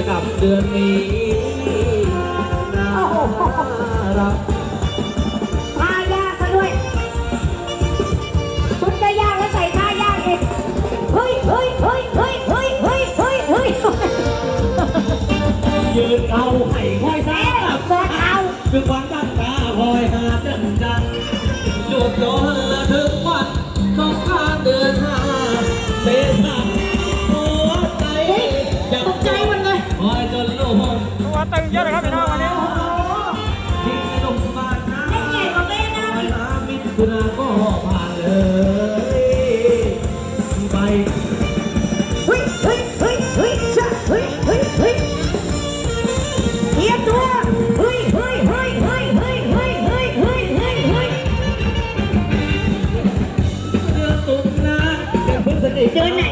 ะกลับเดือนนี้น่ารักท่ายากซะด้วยชุดก็ยากแล้วใส่ท่ายากเองเฮ้ยเฮ้ยเฮ้ยเฮ้ยเฮ้ยเฮ้ยเฮ้ยเฮ้ยยืนเอาไห้คอยซ้ำกอดเอาคือความตั้งตาคอยหาจันจันจุดโดนระทึก เยอะเลยครับพี่น้องวันนี้ก็ผ่านเลยไปเฮ้ยเฮ้ยเฮ้ยเฮ้ยจ้าเฮ้ยเฮ้ยเฮ้ยเอียตัวเฮ้ยเฮ้ยเฮ้ยเฮ้ยเฮ้ยเฮ้ยเฮ้ยเฮ้ยเฮ้ยเฮ้ยเดือนตุลาเดือนพฤศจิกาเดือนไหน